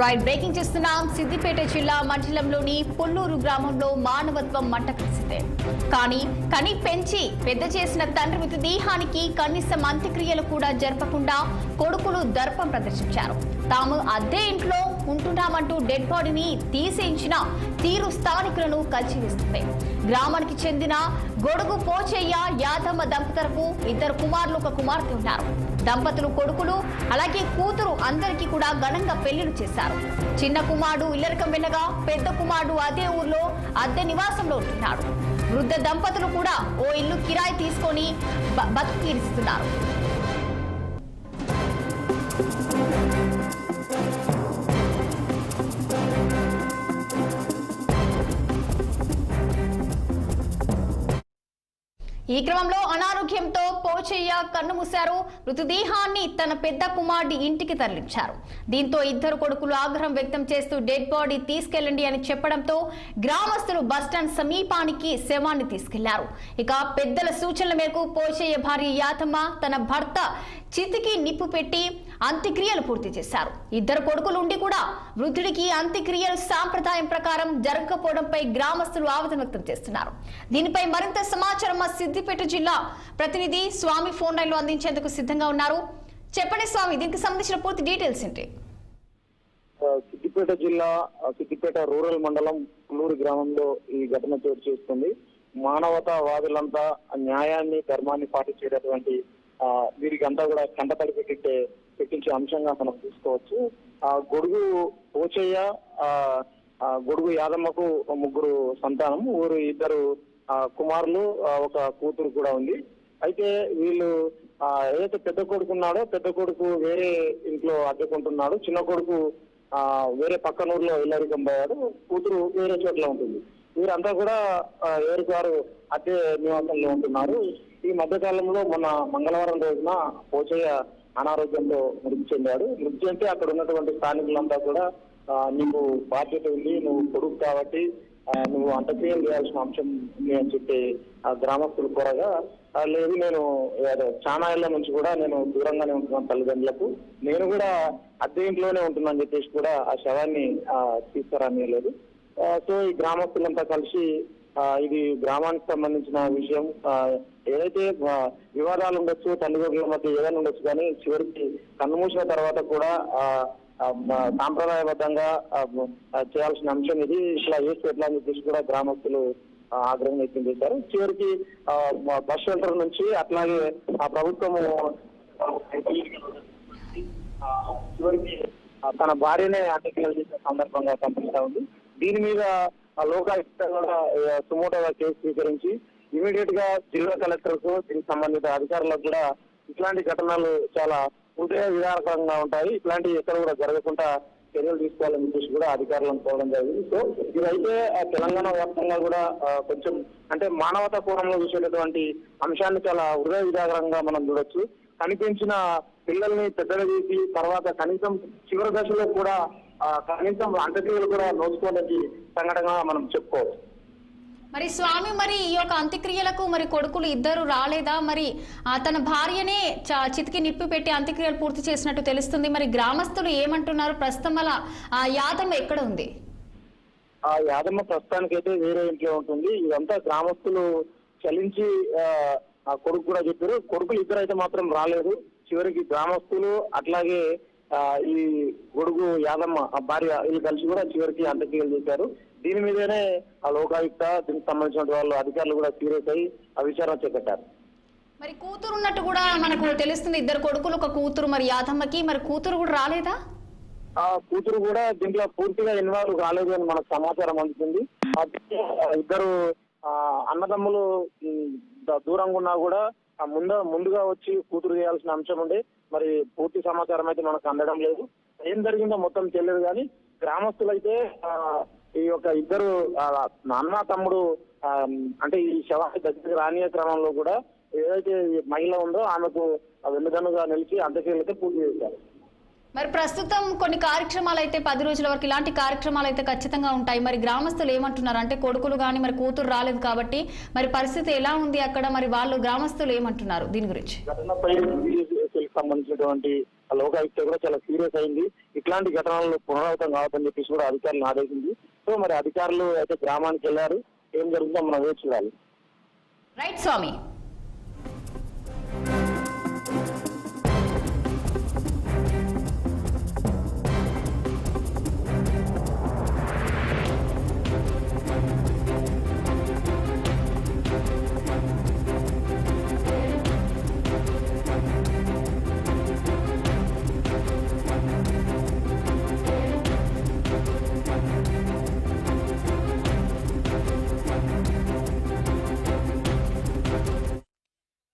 Right breaking చేస్తున్నాం సిద్దిపేట జిల్లా మండలంలోని పుల్లూరు గ్రామంలో మానవత్వం మంట కలిసిందే కానీ కని పెంచి పెద్ద చేసిన తండ్రి మృతదేహానికి కనీసం అంత్యక్రియలు కూడా జరపకుండా కొడుకులు దర్పం ప్రదర్శించారు. తాము అద్దె ఇంట్లో ఉంటున్నామంటూ డెడ్ బాడీని తీసేయించిన తీరు స్థానికులను కలిచివేస్తుంది గ్రామానికి చెందిన గొడుగు పోచయ్య యాదమ్మ దంపతులకు ఇద్దరు కుమారులు ఒక కుమార్తె ఉన్నారు. దంపతులు కొడుకులు అలాగే కూతురు అందరికీ కూడా ఘనంగా పెళ్ళిలు చేశారు. చిన్న కుమారుడు ఇల్లరికం వెళ్ళగా పెద్ద కుమారుడు అదే ఊర్లో అద్దె నివాసంలో ఉంటున్నాడు. వృద్ధ దంపతులు కూడా ఓ ఇల్లు కిరాయి తీసుకొని బతుకు తీరుస్తున్నారు. ఈ క్రమంలో అనారోగ్యంతో పోచయ్య కన్నుమూశారు మృతదేహాన్ని తన పెద్ద కుమారుడి ఇంటికి తరలించారు. దీంతో ఇద్దరు కొడుకులు ఆగ్రహం వ్యక్తం చేస్తూ డెడ్ బాడీ తీసుకెళ్ళండి అని చెప్పడంతో గ్రామస్తులు బస్టాండ్ సమీపానికి శవాన్ని తీసుకెళ్ళారు. ఇక పెద్దల సూచనల మేరకు పోచయ్య భార్య యాతమ్మ తన భర్త చితికి నిప్పు పెట్టి అంత్యక్రియలు పూర్తి చేశారు. ఇద్దరు కొడుకులు ఉండి కూడా వృద్ధుడికి అంత్యక్రియలు సాంప్రదాయం ప్రకారం జరగకపోవడంపై గ్రామస్తులు ఆవేదన వ్యక్తం చేస్తున్నారు. దీనిపై మరింత సమాచారం మా సిద్దిపేట జిల్లా ప్రతినిధి స్వామి ఫోన్ లైన్లో అందించేందుకు సిద్ధంగా ఉన్నారు. చెప్పండి స్వామి దీనికి సంబంధించిన పూర్తి డీటెయిల్స్ ఏంటి? సిద్దిపేట జిల్లా సిద్దిపేట రూరల్ మండలం పుల్లూరు గ్రామంలో ఈ ఘటన చోటు చేసుకుంది. మానవతావాదులంతా న్యాయాన్ని ధర్మాన్ని పాటించేటటువంటి ఆ, వీరికి అంతా కూడా కంటతడి పెట్టించే పెట్టించే అంశంగా మనం చూసుకోవచ్చు. ఆ గొడుగు పోచయ్య ఆ, గొడుగు యాదమ్మకు ముగ్గురు సంతానం ఊరు ఇద్దరు కుమారులు ఒక కూతురు కూడా ఉంది. అయితే వీళ్ళు ఆ, ఏదైతే పెద్ద కొడుకు ఉన్నాడో పెద్ద కొడుకు వేరే ఇంట్లో అద్దెకుంటున్నాడు చిన్న కొడుకు ఆ వేరే పక్కన ఊర్లో ఇల్లరికం పోయాడు కూతురు వేరే చోట్ల ఉంటుంది. వీరంతా కూడా ఆ, ఎవరికి వారు అద్దె నివాసంలో ఉంటున్నారు. ఈ మధ్య కాలంలో మొన్న మంగళవారం రోజున పోచయ్య అనారోగ్యంతో మృతి చెందాడు. మృతి చెందితే అక్కడ ఉన్నటువంటి స్థానికులంతా కూడా నీకు బాధ్యత ఉంది నువ్వు కొడుకు కాబట్టి నువ్వు అంత్యక్రియలు చేయాల్సిన అంశం నేను అని చెప్పి ఆ గ్రామస్తులు కోరగా లేదు నేను ఏదో చాలా ఏళ్ళ నుంచి కూడా నేను దూరంగానే ఉంటున్నాను తల్లిదండ్రులకు. నేను కూడా అద్దె ఇంట్లోనే ఉంటున్నాను చెప్పేసి కూడా ఆ శవాన్ని తీసుకురానియలేదు సో ఈ గ్రామస్తులంతా కలిసి ఇది గ్రామానికి సంబంధించిన విషయం ఏదైతే వివాదాలు ఉండొచ్చు తల్లిదండ్రుల మధ్య ఏదైనా ఉండొచ్చు కానీ చివరికి కన్నుమూసిన తర్వాత కూడా సాంప్రదాయబద్ధంగా చేయాల్సిన అంశం ఇది. ఇట్లా చేస్తే ఎట్లా అని చెప్పేసి కూడా గ్రామస్తులు ఆగ్రహం వ్యక్తం చేశారు. చివరికి బస్ షెల్టర్ నుంచి అట్లాగే ఆ ప్రభుత్వము చివరికి తన భార్యనే అంత్యక్రియలు చేసిన సందర్భంగా కనిపిస్తా ఉంది. దీని మీద లోకాయుక్త కూడా సుమోటోగా కేసు స్వీకరించి ఇమీడియట్గా జిల్లా కలెక్టర్కు దీనికి సంబంధిత అధికారులకు కూడా ఇట్లాంటి ఘటనలు చాలా ఉంటే విధానకరంగా ఉంటాయి. ఇట్లాంటివి ఎక్కడ కూడా జరగకుండా చర్యలు తీసుకోవాలని చెప్పేసి కూడా అధికారులను కోరడం జరిగింది. సో ఇదైతే ఆ, తెలంగాణ వ్యాప్తంగా కూడా కొంచెం అంటే మానవతా కోణంలో చూసేటటువంటి అంశాన్ని చాలా హృదయ విధానంగా మనం చూడొచ్చు. కనిపించిన పిల్లల్ని పెద్దలు చేసి తర్వాత కనీసం చివరి దశలో కూడా కనీసం అంత్యక్రియలు కూడా నోచుకోవడానికి సంఘటనగా మనం చెప్పుకోవచ్చు. మరి స్వామి మరి ఈ యొక్క అంత్యక్రియలకు మరి కొడుకులు ఇద్దరు రాలేదా? మరి ఆ, తన భార్యనే చితికి నిప్పి పెట్టి అంత్యక్రియలు పూర్తి చేసినట్టు తెలుస్తుంది. మరి గ్రామస్తులు ఏమంటున్నారు? ప్రస్తుతం అలా ఆ యాదమ్మ ఎక్కడ ఉంది? ఆ యాదమ్మ ప్రస్తుతానికైతే వేరే ఇంట్లో ఉంటుంది. ఇదంతా గ్రామస్తులు చలించి ఆ, కొడుకు కూడా చెప్పారు. కొడుకులు ఇద్దరు అయితే మాత్రం రాలేదు. చివరికి గ్రామస్తులు అట్లాగే ఈ గొడుగు యాదమ్మ ఆ భార్య వీళ్ళు కలిసి కూడా చివరికి అంత్యక్రియలు చేశారు. దీని మీదనే ఆ లోకాయుక్త దీనికి సంబంధించిన వాళ్ళు అధికారులు కూడా సీరియస్ అయ్యి ఆ విచారణ చేపట్టారు. మరి కూతురు ఉన్నట్టు కూడా మనకు తెలుస్తుంది ఇద్దరు కొడుకులు ఒక కూతురు మరి యాదమ్మకి. మరి కూతురు కూడా రాలేదా? ఆ కూతురు కూడా దీంట్లో పూర్తిగా ఇన్వాల్వ్ కాలేదు అని మనకు సమాచారం అందుతుంది. ఇద్దరు అన్నదమ్ములు దూరంగా ఉన్నా కూడా ముందు ముందుగా వచ్చి కూతురు చేయాల్సిన అంశం ఉండే. మరి పూర్తి సమాచారం అయితే మనకు అందడం లేదు. ఏం జరిగిందో మొత్తం తెలియదు కానీ గ్రామస్తులైతే ఈ యొక్క ఇద్దరు ఆ, అన్న తమ్ముడు అంటే ఈ శవాన్ని దగ్గరికి రానియ క్రమంలో కూడా ఏదైతే మహిళ ఉందో ఆమెకు వెన్నుదన్నుగా నిలిచి అంత్యక్రియలు అయితే పూర్తి చేశారు. మరి ప్రస్తుతం కొన్ని కార్యక్రమాలు అయితే పది రోజుల వరకు ఇలాంటి కార్యక్రమాలు అయితే ఖచ్చితంగా ఉంటాయి. మరి గ్రామస్తులు ఏమంటున్నారు? అంటే కొడుకులు కానీ మరి కూతురు రాలేదు కాబట్టి మరి పరిస్థితి ఎలా ఉంది అక్కడ? మరి వాళ్ళు గ్రామస్తులు ఏమంటున్నారు దీని గురించి? సంబంధించినటువంటి ఆ లోకాయుక్త కూడా చాలా సీరియస్ అయింది. ఇట్లాంటి ఘటనలు పునరావృతం కావద్దని చెప్పేసి కూడా అధికారులు ఆదేశింది. సో మరి అధికారులు అయితే గ్రామానికి వెళ్ళారు. ఏం జరుగుతుందో మనం వేచి చూడాలి. రైట్ స్వామి.